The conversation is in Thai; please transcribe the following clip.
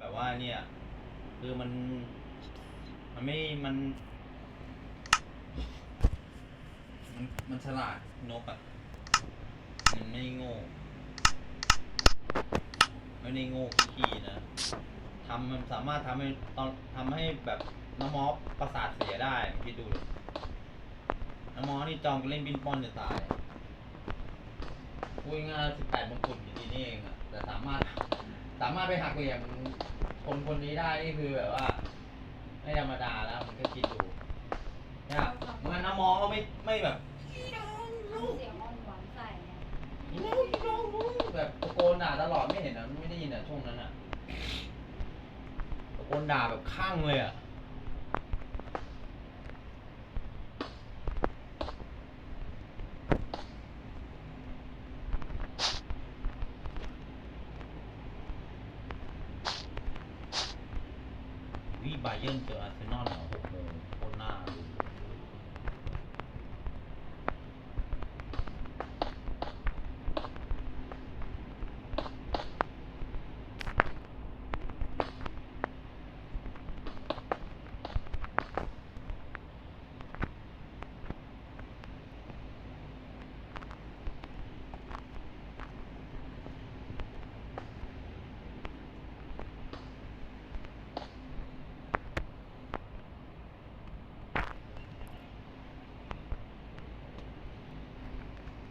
แบบว่าเนี่ย คือมัน มันไม่มัน มันมันฉลาดนกอะมันไม่โง่ไม่ได้โง่ขี้นะทำมันสามารถทำให้ตอนทำให้แบบน้องมอสประสาทเสียได้คิดดูดิน้องมอสนี่จองเล่นบินปอนจะตายพูดง่ายสิบแปดมงกุฎอยู่ที่นี่เองอะแต่สามารถ สามารถไปหักเหลี่ยมคนคนนี้ได้นี่คือแบบว่า ไม่ธรรมดาแล้วมันก็คิดดูเนี่ยมันน้องมอสก็ไม่ไม่แบบเสียงอ่อนหวานใส่เนี่ยแบบตะโกนด่าตลอดไม่เห็นนะไม่ได้ยินอะช่วงนั้นอะตะโกนด่าแบบข้างเลยอะ Vi bayonte hace no, no, por.